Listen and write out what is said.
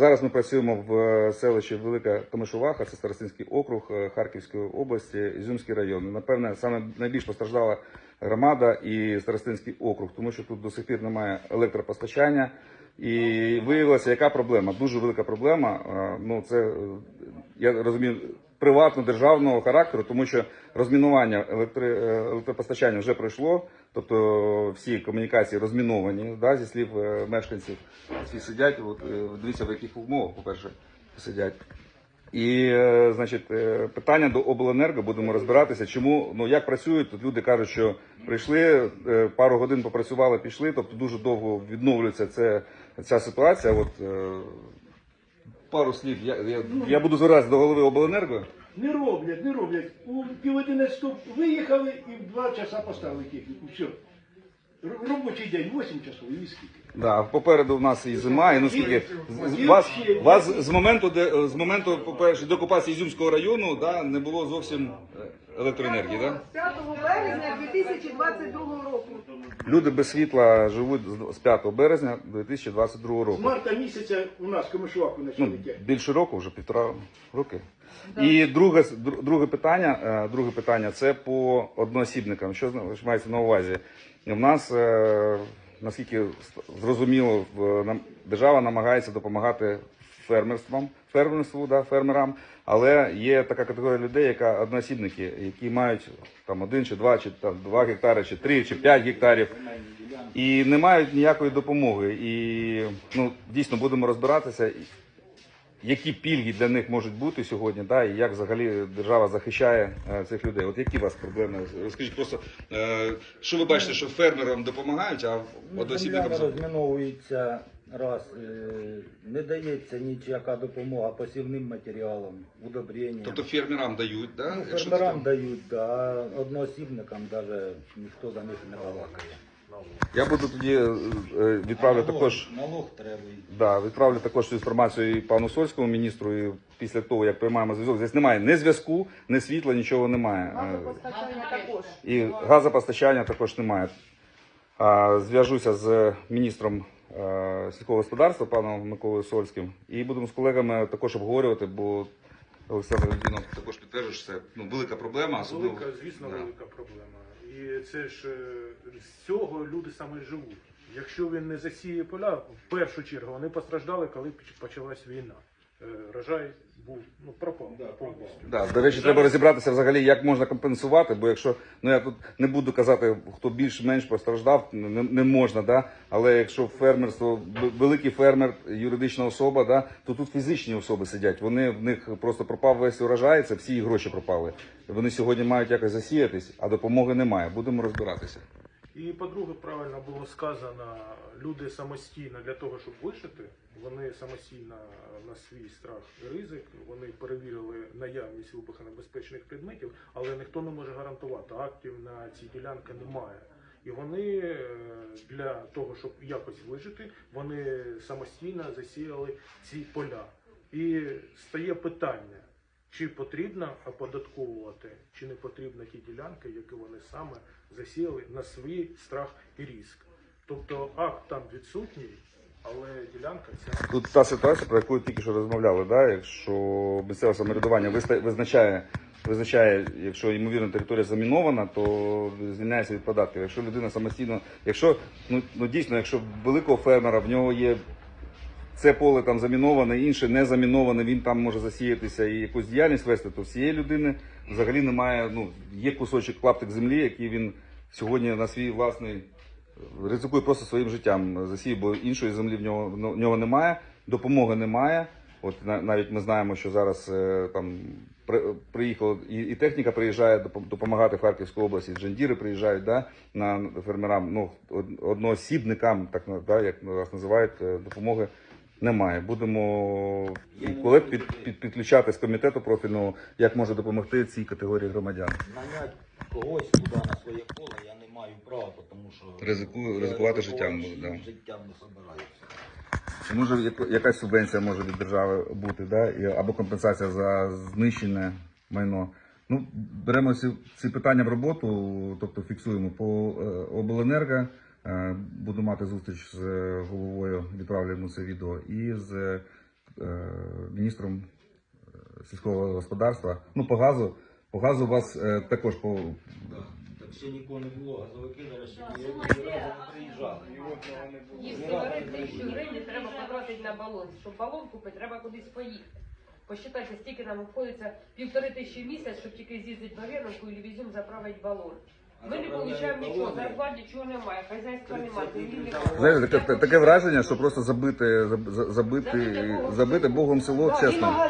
Зараз ми працюємо в е, селищі Велика Томишуваха, це Старостинський округ е, Харківської області, Ізюмський район. Напевне, саме найбільш постраждала громада і Старостинський округ, тому що тут до сих пір немає електропостачання. І виявилася, яка проблема? Дуже велика проблема. Е, Ну, це я розумію. Приватно-державного характеру, тому що розмінування електри... е, електропостачання вже пройшло, тобто всі комунікації розміновані, да, зі слів е, мешканців. Всі сидять, от, е, дивіться, в яких умовах, по-перше, сидять. І, значить, питання до обленерго будемо розбиратися. Чому ну як працюють? Тут люди кажуть, що прийшли пару годин попрацювали, пішли. Тобто дуже довго відновлюється це ця ситуація. От пару слів. Я, я, я буду звертатися до голови обленерго. Не роблять, не роблять. У пів одинадцятого виїхали і в два часа поставили техніку. Все. Р- Робочий день, 8 часов і скільки. Да, попереду в нас і зима, і наскільки з- з- вас, вас з моменту, де з моменту, по-перше, до Ізюмського району, да, не було зовсім е, електроенергії, да? 5 березня 2022 року. Люди без світла живуть з- з 5 березня 2022 З року. марта місяця у нас комишуваку Ну, почали техніку. більше року, вже півтора роки. І друге, дру- друге питання, е, друге питання це по одноосібникам. Що мається на увазі? У нас, е, наскільки зрозуміло, в- нам- держава намагається допомагати фермерствам, фермерству, да, фермерам, але є така категорія людей, яка одноосібники, які мають там один чи два, чи там два гектари, чи три, чи п'ять гектарів. І не мають ніякої допомоги. І ну дійсно будемо розбиратися, які пільги для них можуть бути сьогодні, да, і як взагалі держава захищає е, цих людей. От які у вас проблеми? Розкажіть просто, е, що ви бачите, що фермерам допомагають, а Ну, земля розміновується раз, е, не дається ніяка допомога посівним матеріалам, удобренням. Тобто фермерам дають, да? ну, якщо фермерам таке? дають, да, а одноосібникам навіть ніхто за них не балакає. Я буду тоді е, е, відправлю Налог- також. Налог треба. Да, відправлю також цю інформацію і пану Сольському міністру. І після того, як приймаємо зв'язок, здесь немає ні зв'язку, ні світла, нічого немає. Е, Газопостачання також. І газопостачання також немає. А, Зв'яжуся з міністром сільського господарства, паном Миколою Сольським, і будемо з колегами також обговорювати, бо Олександр Літвінов також підтверджує, що це ну, велика проблема. Особливо, Велика, звісно, Да. велика проблема. І це ж е, з цього люди саме живуть. Якщо він не засіє поля, в першу чергу вони постраждали, коли почалась війна. Е, Рожай був ну пропав повністю. Да, до речі, треба розібратися взагалі, як можна компенсувати, бо якщо ну я тут не буду казати, хто більш-менш постраждав, не, не можна, да? але якщо фермерство, великий фермер, юридична особа, да, то тут фізичні особи сидять. Вони в них просто пропав весь урожай, це всі гроші пропали. Вони сьогодні мають якось засіятись, а допомоги немає. Будемо розбиратися. І по-друге, правильно було сказано, люди самостійно для того, щоб вижити, вони самостійно на свій страх і ризик, вони перевірили наявність вибухонебезпечних предметів, але ніхто не може гарантувати, актів на цій ділянці немає. І вони е, для того, щоб якось вижити, вони самостійно засіяли ці поля. І стає питання, чи потрібно оподатковувати, чи не потрібно ті ділянки, які вони саме засіяли на свій страх і ризик. Тобто акт там відсутній, але ділянка ця Тут та ситуація, про яку тільки що розмовляли, да? якщо місцеве самоврядування визначає, визначає, якщо ймовірно територія замінована, то звільняється від податків. Якщо людина самостійно, якщо ну, ну дійсно, якщо великого фермера в нього є це поле там заміноване, інше не заміноване, він там може засіятися і якусь діяльність вести, то всієї людини взагалі немає. Ну є кусочок клаптик землі, який він сьогодні на свій власний ризикує просто своїм життям засів, бо іншої землі в нього в нього немає, допомоги немає. От на- навіть ми знаємо, що зараз е, там при, приїхало і, і техніка приїжджає допомагати в Харківській області. Джандіри приїжджають да, на фермерам, ну одноосібникам, так да, як нас називають, е, допомоги немає. Будемо і колег під, під, підключати з комітету профільного, як може допомогти цій категорії громадян. Нанять когось туди на своє поле я не маю права, тому що Ризику- ризикувати ризикувати життям да. життям не собираюся. Чи може якась субвенція може від держави бути, да? або компенсація за знищене майно? Ну, беремо ці, ці питання в роботу, тобто фіксуємо по е, обленерго. Е, буду мати зустріч з е, головою, відправлю йому це відео, і з е, міністром сільського господарства. Ну, по газу. По газу у вас також по Так ще нікого не було, газовики зараз ще ні сума разу не приїжджали. Якщо говорити тисячу гривень, треба потратити на балон. Щоб балон купити, треба кудись поїхати. Посчитайте, стільки нам обходиться півтори тисячі в місяць, щоб тільки з'їздити в Вавєрновку і Лівізюм заправити балон. Ми не отримуємо нічого, зарплат нічого немає, хазяйства немає, землі немає. Знаєте, таке, таке враження, що просто забити, заб- забити, забити Богом село, чесно.